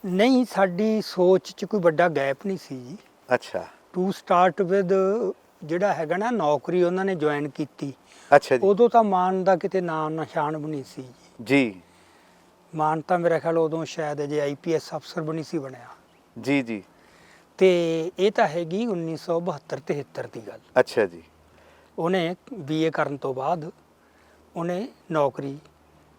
ਨਹੀਂ ਸਾਡੀ ਸੋਚ 'ਚ ਕੋਈ ਵੱਡਾ ਗੈਪ ਨਹੀਂ ਸੀ ਜੀ। ਅੱਛਾ। ਟੂ ਸਟਾਰਟ ਵਿਦ ਜਿਹੜਾ ਹੈਗਾ ਨਾ ਨੌਕਰੀ ਉਹਨਾਂ ਨੇ ਜੁਆਇਨ ਕੀਤੀ ਅੱਛਾ ਜੀ। ਉਦੋਂ ਤਾਂ ਮਾਨ ਦਾ ਕਿਤੇ ਨਾਮ ਨਿਸ਼ਾਨ ਵੀ ਨਹੀਂ ਸੀ ਜੀ। ਜੀ। ਮਾਨ ਤਾਂ ਮੇਰਾ ਖਿਆਲ ਉਦੋਂ ਸ਼ਾਇਦ ਅਜੇ ਆਈਪੀਐਸ ਅਫਸਰ ਨਹੀਂ ਸੀ ਬਣਿਆ। ਜੀ ਜੀ। ਤੇ ਇਹ ਤਾਂ ਹੈਗੀ 1972 73 ਦੀ ਗੱਲ। ਅੱਛਾ ਜੀ। ਉਹਨੇ ਬੀਏ ਕਰਨ ਤੋਂ ਬਾਅਦ ਉਹਨੇ ਨੌਕਰੀ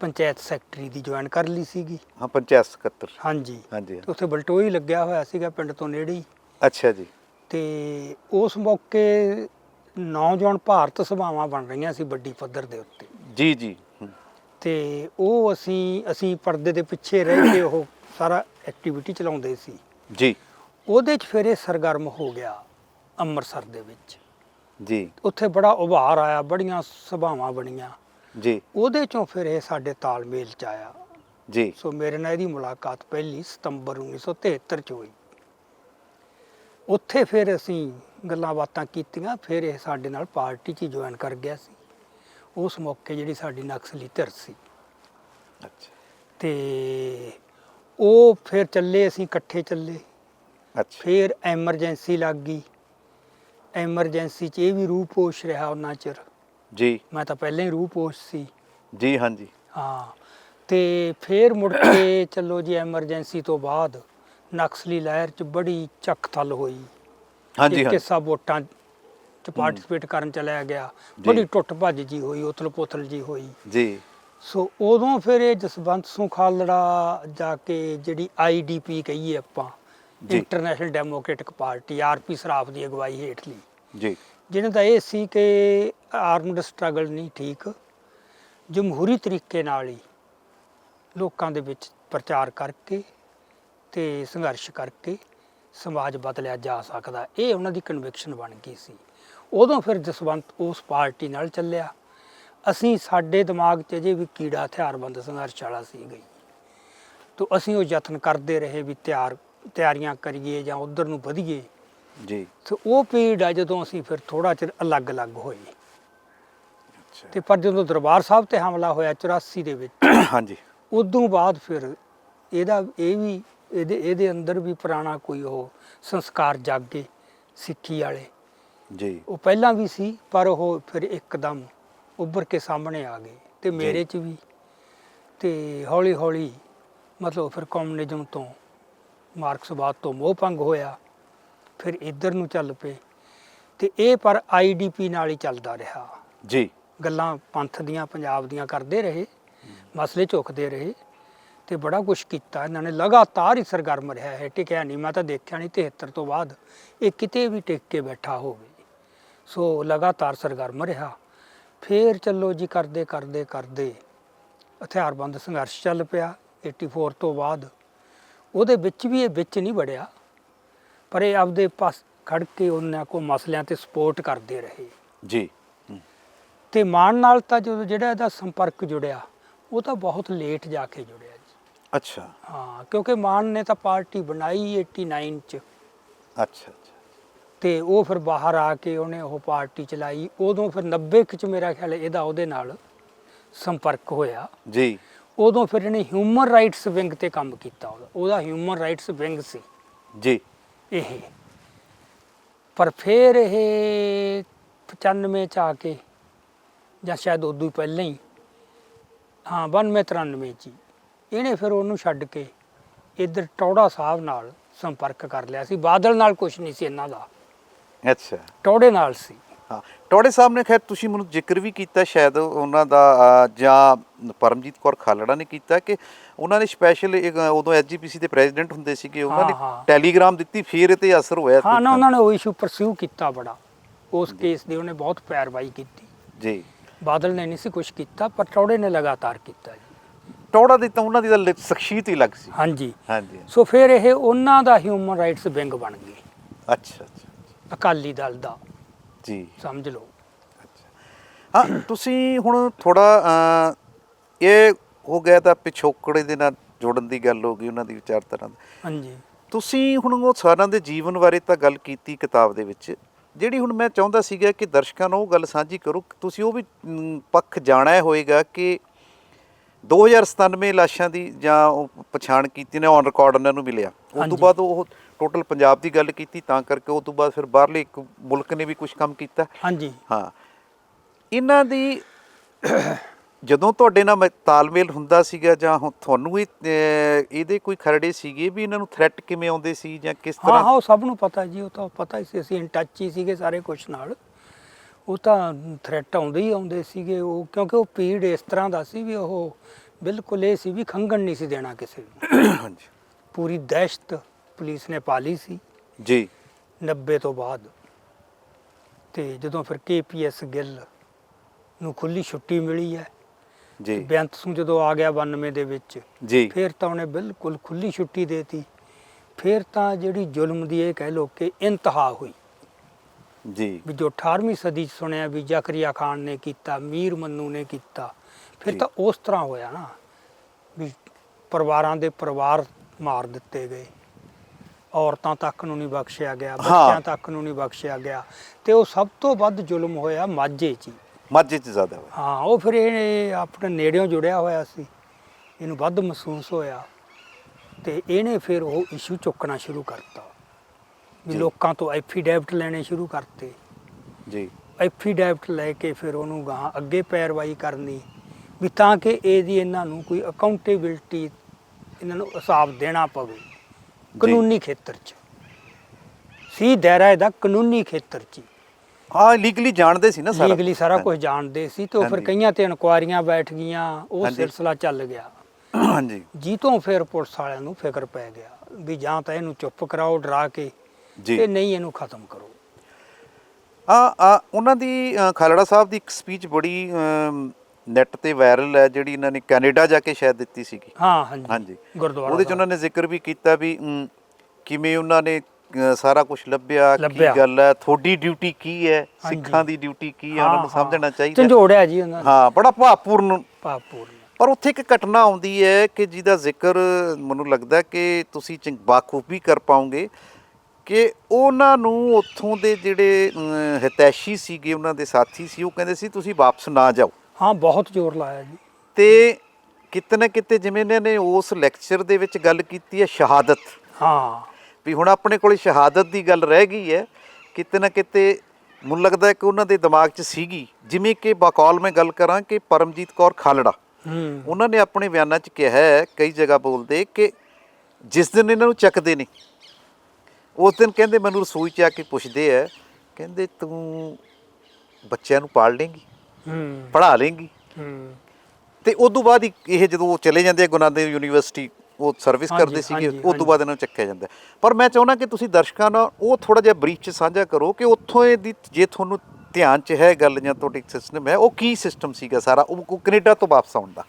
ਪੰਚਾਇਤ ਸੈਕਟਰੀ ਦੀ ਜੁਆਇਨ ਕਰ ਲਈ ਸੀਗੀ। ਹਾਂ ਪੰਚਾਇਤ ਸਕੱਤਰ। ਹਾਂਜੀ। ਹਾਂਜੀ ਉੱਥੇ ਬਲਟੋਈ ਲੱਗਿਆ ਹੋਇਆ ਸੀਗਾ ਪਿੰਡ ਤੋਂ ਨੇੜੇ ਹੀ। ਅੱਛਾ ਜੀ। ਤੇ ਉਸ ਮੌਕੇ ਨੌਜਵਾਨ ਭਾਰਤ ਸਭਾਵਾਂ ਬਣ ਰਹੀਆਂ ਸੀ ਵੱਡੀ ਪੱਧਰ ਦੇ ਉੱਤੇ। ਜੀ ਜੀ। ਤੇ ਉਹ ਅਸੀਂ ਅਸੀਂ ਪਰਦੇ ਦੇ ਪਿੱਛੇ ਰਹਿ ਕੇ ਉਹ ਸਾਰਾ ਐਕਟੀਵਿਟੀ ਚਲਾਉਂਦੇ ਸੀ। ਜੀ। ਉਹਦੇ 'ਚ ਫਿਰ ਇਹ ਸਰਗਰਮ ਹੋ ਗਿਆ ਅੰਮ੍ਰਿਤਸਰ ਦੇ ਵਿੱਚ। ਜੀ। ਉੱਥੇ ਬੜਾ ਉਭਾਰ ਆਇਆ ਬੜੀਆਂ ਸਭਾਵਾਂ ਬਣੀਆਂ। ਜੀ। ਉਹਦੇ ਚੋਂ ਫਿਰ ਇਹ ਸਾਡੇ ਤਾਲਮੇਲ ਚ ਆਇਆ। ਜੀ। ਸੋ ਮੇਰੇ ਨਾਲ ਇਹਦੀ ਮੁਲਾਕਾਤ ਪਹਿਲੀ ਸਤੰਬਰ 1973 ਚ ਹੋਈ। ਉੱਥੇ ਫਿਰ ਅਸੀਂ ਗੱਲਾਂ ਬਾਤਾਂ ਕੀਤੀਆਂ ਫਿਰ ਇਹ ਸਾਡੇ ਨਾਲ ਪਾਰਟੀ 'ਚ ਜੁਆਇਨ ਕਰ ਗਿਆ ਸੀ। ਉਸ ਮੌਕੇ ਜਿਹੜੀ ਸਾਡੀ ਨਕਸਲੀ ਧਿਰ ਸੀ। ਅੱਛਾ। ਤੇ ਉਹ ਫਿਰ ਚੱਲੇ ਅਸੀਂ ਇਕੱਠੇ ਚੱਲੇ। ਅੱਛਾ। ਫਿਰ ਐਮਰਜੈਂਸੀ ਲੱਗ ਗਈ। ਐਮਰਜੈਂਸੀ 'ਚ ਇਹ ਵੀ ਰੂਪੋਸ਼ ਰਿਹਾ ਉਹਨਾਂ ਚਿਰ। ਜੀ। ਮੈਂ ਤਾਂ ਪਹਿਲਾਂ ਹੀ ਰੂਪੋਸ਼ ਸੀ। ਜੀ ਹਾਂਜੀ। ਹਾਂ। ਤੇ ਫੇਰ ਮੁੜ ਕੇ ਚੱਲੋ ਜੀ ਐਮਰਜੈਂਸੀ ਤੋਂ ਬਾਅਦ ਨਕਸਲੀ ਲਹਿਰ 'ਚ ਬੜੀ ਚੱਕ-ਥਲ ਹੋਈ। ਹਾਂਜੀ ਇੱਕ ਹਾਂਜੀ। ਹਿੱਸਾ ਵੋਟਾਂ 'ਚ ਪਾਰਟਿਸਿਪੇਟ ਕਰਨ ਚਲਿਆ ਗਿਆ। ਬੜੀ ਟੁੱਟ ਭੱਜ ਜੀ ਹੋਈ ਉਥਲ-ਪੁਥਲ ਜੀ ਹੋਈ। ਜੀ। ਸੋ ਉਦੋਂ ਫਿਰ ਇਹ ਜਸਵੰਤ ਸਿੰਘ ਖਾਲੜਾ ਜਾ ਕੇ ਜਿਹੜੀ ਆਈਡੀਪੀ ਕਹੀਏ ਆਪਾਂ। International democratic party RP Saraf ਦੀ ਅਗਵਾਈ ਹੇਠਲੀ ਜੀ। ਜਿਹਨੇ ਦਾ ਇਹ ਸੀ ਕਿ ਆਰਮਡ ਸਟਰਗਲ ਨਹੀਂ ਠੀਕ ਜਮਹੂਰੀ ਤਰੀਕੇ ਨਾਲ ਹੀ ਲੋਕਾਂ ਦੇ ਵਿੱਚ ਪ੍ਰਚਾਰ ਕਰਕੇ ਤੇ ਸੰਘਰਸ਼ ਕਰਕੇ ਸਮਾਜ ਬਦਲਿਆ ਜਾ ਸਕਦਾ। ਇਹ ਉਹਨਾਂ ਦੀ ਕਨਵਿਕਸ਼ਨ ਬਣ ਗਈ ਸੀ। ਉਦੋਂ ਫਿਰ ਜਸਵੰਤ ਉਸ ਪਾਰਟੀ ਨਾਲ ਚੱਲਿਆ। ਅਸੀਂ ਸਾਡੇ ਦਿਮਾਗ 'ਚ ਜੇ ਵੀ ਕੀੜਾ ਹਥਿਆਰਬੰਦ ਸੰਘਰਸ਼ ਵਾਲਾ ਸੀ ਗਈ। ਤੋ ਅਸੀਂ ਉਹ ਯਤਨ ਕਰਦੇ ਰਹੇ ਵੀ ਤਿਆਰ ਤਿਆਰੀਆਂ ਕਰੀਏ ਜਾਂ ਉਧਰ ਨੂੰ ਵਧੀਏ। ਜੀ। ਤੇ ਉਹ ਪੀੜ ਆ ਜਦੋਂ ਅਸੀਂ ਫਿਰ ਥੋੜਾ ਚਿਰ ਅਲੱਗ-ਅਲੱਗ ਹੋਏ। ਅੱਛਾ। ਤੇ ਪਰ ਜਦੋਂ ਦਰਬਾਰ ਸਾਹਿਬ ਤੇ ਹਮਲਾ ਹੋਇਆ 84 ਦੇ ਵਿੱਚ ਹਾਂਜੀ। ਉਦੋਂ ਬਾਅਦ ਫਿਰ ਇਹਦਾ ਇਹ ਵੀ ਇਹਦੇ ਇਹਦੇ ਅੰਦਰ ਵੀ ਪੁਰਾਣਾ ਕੋਈ ਉਹ ਸੰਸਕਾਰ ਜਾਗੇ ਸਿੱਖੀ ਵਾਲੇ। ਜੀ। ਉਹ ਪਹਿਲਾਂ ਵੀ ਸੀ ਪਰ ਉਹ ਫਿਰ ਇੱਕਦਮ ਉੱਭਰ ਕੇ ਸਾਹਮਣੇ ਆ ਗਏ ਤੇ ਮੇਰੇ ਚ ਵੀ। ਤੇ ਹੌਲੀ ਹੌਲੀ ਮਤਲਬ ਫਿਰ ਕਮਿਊਨਿਜ਼ਮ ਤੋਂ ਮਾਰਕਸਵਾਦ ਤੋਂ ਮੋਹ ਭੰਗ ਹੋਇਆ ਫਿਰ ਇੱਧਰ ਨੂੰ ਚੱਲ ਪਏ। ਤੇ ਇਹ ਪਰ ਆਈਡੀਪੀ ਨਾਲ ਹੀ ਚੱਲਦਾ ਰਿਹਾ। ਜੀ। ਗੱਲਾਂ ਪੰਥ ਦੀਆਂ ਪੰਜਾਬ ਦੀਆਂ ਕਰਦੇ ਰਹੇ ਮਸਲੇ ਝੁਕਦੇ ਰਹੇ ਤੇ ਬੜਾ ਕੁਝ ਕੀਤਾ। ਇਹਨਾਂ ਨੇ ਲਗਾਤਾਰ ਹੀ ਸਰਗਰਮ ਰਿਹਾ ਹੈ। ਟਿਕਿਆ ਨਹੀਂ ਮੈਂ ਤਾਂ ਦੇਖਿਆ ਨਹੀਂ 73 ਤੋਂ ਬਾਅਦ। ਇਹ ਕਿਤੇ ਵੀ ਟਿਕ ਕੇ ਬੈਠਾ ਹੋਵੇ। ਸੋ ਲਗਾਤਾਰ ਸਰਗਰਮ ਰਿਹਾ। ਫੇਰ ਚੱਲੋ ਜੀ ਕਰਦੇ ਕਰਦੇ ਕਰਦੇ। ਹਥਿਆਰਬੰਦ ਸੰਘਰਸ਼ ਚੱਲ ਪਿਆ 84 ਤੋਂ ਬਾਅਦ। ਉਹਦੇ ਵਿੱਚ ਵੀ ਇਹ ਵਿੱਚ ਨਹੀਂ ਵੜਿਆ। ਪਰ ਇਹ ਆਪਦੇ ਪਾਸ ਖੜ ਕੇ ਉਹਨਾਂ ਕੋ ਮਸਲਿਆਂ ਤੇ ਸਪੋਰਟ ਕਰਦੇ ਰਹੇ। ਜੀ। ਤੇ ਮਾਨ ਨਾਲ ਤਾਂ ਜਦੋਂ ਜਿਹੜਾ ਇਹਦਾ ਸੰਪਰਕ ਜੁੜਿਆ ਉਹ ਤਾਂ ਬਹੁਤ ਲੇਟ ਜਾ ਕੇ ਜੁੜਿਆ ਜੀ। ਅੱਛਾ। ਹਾਂ ਕਿਉਂਕਿ ਮਾਨ ਨੇ ਤਾਂ ਪਾਰਟੀ ਬਣਾਈ 89 ਚ। ਅੱਛਾ। ਤੇ ਉਹ ਫਿਰ ਬਾਹਰ ਆ ਕੇ ਉਹਨੇ ਉਹ ਪਾਰਟੀ ਚਲਾਈ। ਉਦੋਂ ਫਿਰ 90 ਕੁ ਚ ਮੇਰਾ ਖਿਆਲ ਇਹਦਾ ਉਹਦੇ ਨਾਲ ਸੰਪਰਕ ਹੋਇਆ। ਜੀ। ਉਦੋਂ ਫਿਰ ਇਹਨੇ ਹਿਊਮਨ ਰਾਈਟਸ ਵਿੰਗ ਤੇ ਕੰਮ ਕੀਤਾ ਉਹਦਾ। ਉਹਦਾ ਹਿਊਮਨ ਰਾਈਟਸ ਵਿੰਗ ਸੀ। ਜੀ। ਇਹ। ਪਰ ਫਿਰ ਇਹ 95 ਚ ਆ ਕੇ ਜਾਂ ਸ਼ਾਇਦ ਉਦੋਂ ਹੀ ਪਹਿਲਾਂ ਹੀ ਹਾਂ 92 93 ਚ ਇਹਨੇ ਫਿਰ ਉਹਨੂੰ ਛੱਡ ਕੇ ਇੱਧਰ ਟੌੜਾ ਸਾਹਿਬ ਨਾਲ ਸੰਪਰਕ ਕਰ ਲਿਆ ਸੀ। ਬਾਦਲ ਨਾਲ ਕੁਝ ਨਹੀਂ ਸੀ ਇਹਨਾਂ ਦਾ। ਅੱਛਾ। ਟੌੜੇ ਨਾਲ ਸੀ। ਹਾਂ ਟੋੜੇ ਸਾਹਿਬ ਨੇ ਖੈਰ ਤੁਸੀਂ ਮੈਨੂੰ ਜ਼ਿਕਰ ਵੀ ਕੀਤਾ ਸ਼ਾਇਦ ਉਹਨਾਂ ਦਾ ਜਾਂ ਪਰਮਜੀਤ ਕੌਰ ਖਾਲੜਾ ਨੇ ਕੀਤਾ ਕਿ ਉਹਨਾਂ ਨੇ ਸਪੈਸ਼ਲ ਉਦੋਂ ਐਸਜੀਪੀਸੀ ਦੇ ਪ੍ਰੈਜ਼ੀਡੈਂਟ ਹੁੰਦੇ ਸੀਗੇ ਉਹਨਾਂ ਨੇ। ਟੈਲੀਗ੍ਰਾਮ ਦਿੱਤੀ ਫਿਰ ਤੇ ਅਸਰ ਹੋਇਆ ਹਾਂ ਨਾ ਉਹਨਾਂ ਨੇ ਉਹ ਇਸ਼ੂ ਪਰਸਿਊ ਕੀਤਾ ਬੜਾ। ਉਸ ਕੇਸ ਦੀ ਉਹਨੇ ਬਹੁਤ ਪੈਰਵਾਈ ਕੀਤੀ। ਜੀ। ਬਾਦਲ ਨੇ ਨਹੀਂ ਸੀ ਕੁਝ ਕੀਤਾ ਪਰ ਟੌੜੇ ਨੇ ਲਗਾਤਾਰ ਕੀਤਾ ਜੀ। ਟੋੜਾ ਦੀ ਤਾਂ ਉਹਨਾਂ ਦੀ ਤਾਂ ਸ਼ਖਸੀਅਤ ਹੀ ਲੱਗ ਸੀ। ਹਾਂਜੀ। ਹਾਂਜੀ। ਸੋ ਫਿਰ ਇਹ ਉਹਨਾਂ ਦਾ ਹਿਊਮਨ ਰਾਈਟਸ ਵਿੰਗ ਬਣ ਅੱਛਾ ਅੱਛਾ। ਅਕਾਲੀ ਦਲ ਦਾ। ਜੀ। ਸਮਝ ਲਓ। ਹਾਂ ਤੁਸੀਂ ਹੁਣ ਥੋੜਾ ਇਹ ਹੋ ਗਿਆ ਤਾਂ ਪਿਛੋਕੜੇ ਦੇ ਨਾਲ ਜੋੜਨ ਦੀ ਗੱਲ ਹੋ ਗਈ ਉਹਨਾਂ ਦੀ ਵਿਚਾਰਧਾਰਾ ਦੀ। ਹਾਂਜੀ। ਤੁਸੀਂ ਹੁਣ ਉਹ ਸਾਰਿਆਂ ਦੇ ਜੀਵਨ ਬਾਰੇ ਤਾਂ ਗੱਲ ਕੀਤੀ ਕਿਤਾਬ ਦੇ ਵਿੱਚ ਜਿਹੜੀ ਹੁਣ ਮੈਂ ਚਾਹੁੰਦਾ ਸੀਗਾ ਕਿ ਦਰਸ਼ਕਾਂ ਨੂੰ ਉਹ ਗੱਲ ਸਾਂਝੀ ਕਰੋ ਤੁਸੀਂ ਉਹ ਵੀ ਪੱਖ ਜਾਣਿਆ ਹੋਵੇਗਾ ਕਿ 2097 ਲਾਸ਼ਾਂ ਦੀ ਜਾਂ ਉਹ ਪਛਾਣ ਕੀਤੀ ਨੇ ਔਨ ਰਿਕਾਰਡ ਉਹਨਾਂ ਨੂੰ ਮਿਲਿਆ। ਉਸ ਤੋਂ। ਬਾਅਦ ਉਹ ਟੋਟਲ ਪੰਜਾਬ ਦੀ ਗੱਲ ਕੀਤੀ ਤਾਂ ਕਰਕੇ ਉਸ ਤੋਂ ਬਾਅਦ ਫਿਰ ਬਾਹਰਲੇ ਇੱਕ ਮੁਲਕ ਨੇ ਵੀ ਕੁਝ ਕੰਮ ਕੀਤਾ। ਹਾਂਜੀ। ਹਾਂ। ਇਹਨਾਂ ਦੀ ਜਦੋਂ ਤੁਹਾਡੇ ਨਾਲ ਤਾਲਮੇਲ ਹੁੰਦਾ ਸੀਗਾ ਜਾਂ ਤੁਹਾਨੂੰ ਅਹ, ਇਹਦੇ ਕੋਈ ਖਰੜੇ ਸੀਗੇ ਵੀ ਇਹਨਾਂ ਨੂੰ ਥ੍ਰੈਟ ਕਿਵੇਂ ਆਉਂਦੇ ਸੀ ਜਾਂ ਕਿਸ ਹਾਂ ਹਾਂ ਤਰ੍ਹਾਂ ਉਹ ਸਭ ਨੂੰ ਪਤਾ ਜੀ ਉਹ ਤਾਂ ਪਤਾ ਹੀ ਸੀ ਅਸੀਂ ਇਨ ਟੱਚ ਹੀ ਸੀਗੇ ਸਾਰੇ ਕੁਝ ਨਾਲ। ਉਹ ਤਾਂ ਥ੍ਰੈਟ ਆਉਂਦੇ ਹੀ ਆਉਂਦੇ ਸੀਗੇ ਉਹ ਕਿਉਂਕਿ ਉਹ ਪੀੜ ਇਸ ਤਰ੍ਹਾਂ ਦਾ ਸੀ ਵੀ ਉਹ ਬਿਲਕੁਲ ਇਹ ਸੀ ਵੀ ਖੰਗਣ ਨਹੀਂ ਸੀ ਦੇਣਾ ਕਿਸੇ ਨੂੰ। ਹਾਂਜੀ। ਪੂਰੀ ਦਹਿਸ਼ਤ ਪੁਲਿਸ ਨੇ ਪਾਲੀ ਸੀ। ਜੀ। 90 ਤੋਂ ਬਾਅਦ ਤੇ ਜਦੋਂ ਫਿਰ ਕੇਪੀਐਸ ਗਿੱਲ ਨੂੰ ਖੁੱਲੀ ਛੁੱਟੀ ਮਿਲੀ ਹੈ ਜੀ। ਬੇਅੰਤ ਸਿੰਘ ਜਦੋਂ ਆ ਗਿਆ 92 ਦੇ ਵਿੱਚ ਜੀ। ਫਿਰ ਤਾਂ ਉਹਨੇ ਬਿਲਕੁਲ ਖੁੱਲੀ ਛੁੱਟੀ ਦੇਤੀ। ਫਿਰ ਤਾਂ ਜਿਹੜੀ ਜ਼ੁਲਮ ਦੀ ਇਹ ਕਹਿ ਲੋ ਕਿ ਇੰਤਹਾ ਹੋਈ। ਜੀ। ਵੀ ਜੋ 18ਵੀਂ ਸਦੀ 'ਚ ਸੁਣਿਆ ਵੀ ਜ਼ਕਰੀਆ ਖਾਨ ਨੇ ਕੀਤਾ ਮੀਰ ਮੰਨੂ ਨੇ ਕੀਤਾ ਫਿਰ। ਤਾਂ ਉਸ ਤਰ੍ਹਾਂ ਹੋਇਆ ਨਾ ਵੀ ਪਰਿਵਾਰਾਂ ਦੇ ਪਰਿਵਾਰ ਮਾਰ ਦਿੱਤੇ ਗਏ। ਔਰਤਾਂ ਤੱਕ ਨੂੰ ਨਹੀਂ ਬਖਸ਼ਿਆ ਗਿਆ ਬੱਚਿਆਂ ਤੱਕ ਨੂੰ ਨਹੀਂ ਬਖਸ਼ਿਆ ਗਿਆ। ਤੇ ਉਹ ਸਭ ਤੋਂ ਵੱਧ ਜ਼ੁਲਮ ਹੋਇਆ ਮਾਝੇ 'ਚ। ਮਾਝੇ ਚ ਜ਼ਿਆਦਾ ਹੋਇਆ। ਹਾਂ ਉਹ ਫਿਰ ਇਹ ਆਪਣੇ ਨੇੜਿਓਂ ਜੁੜਿਆ ਹੋਇਆ ਸੀ। ਇਹਨੂੰ ਵੱਧ ਮਹਿਸੂਸ ਹੋਇਆ। ਤੇ ਇਹਨੇ ਫਿਰ ਉਹ ਇਸ਼ੂ ਚੁੱਕਣਾ ਸ਼ੁਰੂ ਕਰਤਾ। ਵੀ। ਲੋਕਾਂ ਤੋਂ ਐਫੀਡੈਵਿਟ ਲੈਣੇ ਸ਼ੁਰੂ ਕਰਤੇ। ਜੀ। ਐਫੀਡੈਵਿਟ ਲੈ ਕੇ ਫਿਰ ਉਹਨੂੰ ਗਾਂ ਅੱਗੇ ਪੈਰਵਾਈ ਕਰਨੀ। ਵੀ ਤਾਂ ਕਿ ਇਹਦੀ ਇਹਨਾਂ ਨੂੰ ਕੋਈ ਅਕਾਊਂਟੇਬਿਲਟੀ ਇਹਨਾਂ ਨੂੰ ਹਿਸਾਬ ਦੇਣਾ ਪਵੇ। ਕਾਨੂੰਨੀ ਖੇਤਰ 'ਚ। ਸੀ ਦਾਇਰਾ ਇਹਦਾ ਕਾਨੂੰਨੀ ਖੇਤਰ 'ਚ ਹਾਂ। ਲੀਗਲੀ ਜਾਣਦੇ ਸੀ ਨਾ ਸਾਰਾ। ਲੀਗਲੀ ਸਾਰਾ ਕੁਝ ਜਾਣਦੇ ਸੀ ਤੇ ਉਹ ਫਿਰ। ਕਈਆਂ ਤੇ ਇਨਕੁਆਰੀਆਂ ਬੈਠ ਗਈਆਂ ਉਹ। ਸਿਲਸਿਲਾ ਚੱਲ ਗਿਆ। ਹਾਂਜੀ। ਜੀ ਤੋਂ ਫਿਰ ਪੁਲਿਸ ਵਾਲਿਆਂ ਨੂੰ ਫਿਕਰ ਪੈ ਗਿਆ ਵੀ ਜਾਂ ਤਾਂ ਇਹਨੂੰ ਚੁੱਪ ਕਰਾਓ ਡਰਾ ਕੇ ਤੇ ਨਹੀਂ ਇਹਨੂੰ ਖਤਮ ਕਰੋ। ਆ ਆ ਉਹਨਾਂ ਦੀ ਖਾਲੜਾ ਸਾਹਿਬ ਦੀ ਇੱਕ ਸਪੀਚ ਬੜੀ ਨੈਟ ਤੇ ਵਾਇਰਲ ਹੈ ਜਿਹੜੀ ਇਹਨਾਂ ਨੇ ਕੈਨੇਡਾ ਜਾ ਕੇ ਸ਼ਾਇਦ ਦਿੱਤੀ ਸੀਗੀ। ਹਾਂ ਹਾਂਜੀ। ਹਾਂਜੀ। ਗੁਰਦੁਆਰਾ ਉਹਦੇ ਚ। ਉਹਨਾਂ ਨੇ ਜ਼ਿਕਰ ਵੀ ਕੀਤਾ ਵੀ ਅਮ, ਕਿਵੇਂ ਉਹਨਾਂ ਨੇ ਅ, ਸਾਰਾ ਕੁਝ ਲੱਭਿਆ ਕੀ ਲੱਭਿਆ। ਗੱਲ ਹੈ ਤੁਹਾਡੀ ਡਿਊਟੀ ਕੀ ਹੈ ਹਾਂਜੀ। ਸਿੱਖਾਂ ਦੀ ਡਿਊਟੀ ਕੀ ਹੈ ਉਹਨਾਂ ਨੂੰ ਸਮਝਣਾ ਚਾਹੀਦਾ। ਝੰਜੋੜਿਆ ਜੀ ਉਹਨਾਂ ਹਾਂ ਬੜਾ ਭਾਵਪੂਰਨ। ਭਾਵਪੂਰਨ। ਪਰ ਉੱਥੇ ਇੱਕ ਘਟਨਾ ਆਉਂਦੀ ਹੈ ਕਿ ਜਿਹਦਾ ਜ਼ਿਕਰ ਮੈਨੂੰ ਲੱਗਦਾ ਕਿ ਤੁਸੀਂ ਚੰਗ ਬਾਖੂਬੀ ਕਰ ਪਾਓਗੇ ਕਿ ਉਹਨਾਂ ਨੂੰ ਉੱਥੋਂ ਦੇ ਜਿਹੜੇ ਅਮ, ਹਿਤੈਸ਼ੀ ਸੀਗੇ ਉਹਨਾਂ ਦੇ ਸਾਥੀ ਸੀ ਉਹ ਕਹਿੰਦੇ ਸੀ ਤੁਸੀਂ ਵਾਪਸ ਨਾ ਜਾਓ। ਹਾਂ ਬਹੁਤ ਜ਼ੋਰ ਲਾਇਆ ਜੀ। ਤੇ ਕਿਤੇ ਨਾ ਕਿਤੇ ਜਿਵੇਂ ਇਹਨਾਂ ਨੇ ਉਸ ਲੈਕਚਰ ਦੇ ਵਿੱਚ ਗੱਲ ਕੀਤੀ ਹੈ ਸ਼ਹਾਦਤ। ਹਾਂ। ਵੀ ਹੁਣ ਆਪਣੇ ਕੋਲ ਸ਼ਹਾਦਤ ਦੀ ਗੱਲ ਰਹਿ ਗਈ ਹੈ ਕਿਤੇ ਨਾ ਕਿਤੇ ਮੈਨੂੰ ਲੱਗਦਾ ਕਿ ਉਹਨਾਂ ਦੇ ਦਿਮਾਗ 'ਚ ਸੀਗੀ। ਜਿਵੇਂ ਕਿ ਬਕੌਲ ਮੈਂ ਗੱਲ ਕਰਾਂ ਕਿ ਪਰਮਜੀਤ ਕੌਰ ਖਾਲੜਾ। ਹੂੰ। ਉਹਨਾਂ ਨੇ ਆਪਣੇ ਬਿਆਨਾਂ 'ਚ ਕਿਹਾ ਹੈ ਕਈ ਜਗ੍ਹਾ ਬੋਲਦੇ ਕਿ ਜਿਸ ਦਿਨ ਇਹਨਾਂ ਨੂੰ ਚੱਕਦੇ ਨੇ ਉਸ ਦਿਨ ਕਹਿੰਦੇ ਮੈਨੂੰ ਰਸੋਈ 'ਚ ਆ ਕੇ ਪੁੱਛਦੇ ਆ ਕਹਿੰਦੇ ਤੂੰ ਬੱਚਿਆਂ ਨੂੰ ਪਾਲ ਲੇਂਗੀ ਹੂੰ। ਪੜ੍ਹਾ ਲੇਂਗੀ। ਹੂੰ। ਤੇ ਉਸ ਤੋਂ ਬਾਅਦ ਹੀ ਇਹ ਜਦੋਂ ਉਹ ਚਲੇ ਜਾਂਦੇ ਆ ਨਾਨਕ ਯੂਨੀਵਰਸਿਟੀ ਉਹ ਸਰਵਿਸ ਹਾਂਜੀ, ਕਰਦੇ ਸੀਗੇ ਹਾਂਜੀ, ਉਸ ਤੋਂ ਬਾਅਦ ਇਹਨਾਂ ਨੂੰ ਚੱਕਿਆ ਜਾਂਦਾ ਹੈ। ਪਰ ਮੈਂ ਚਾਹੁੰਦਾ ਕਿ ਤੁਸੀਂ ਦਰਸ਼ਕਾਂ ਨਾਲ ਉਹ ਥੋੜਾ ਜਿਹਾ ਬਰੀਫ ਚ ਸਾਂਝਾ ਕਰੋ ਕਿ ਉੱਥੋਂ ਦੀ ਜੇ ਤੁਹਾਨੂੰ ਧਿਆਨ ਚ ਹੈ ਗੱਲ ਜਾਂ ਤੁਹਾਡੇ ਸਿਸਟਮ ਹੈ ਉਹ ਕੀ ਸਿਸਟਮ ਸੀਗਾ ਸਾਰਾ? ਉਹ ਕੈਨੇਡਾ ਤੋਂ ਵਾਪਸ ਆਉਣ ਦਾ।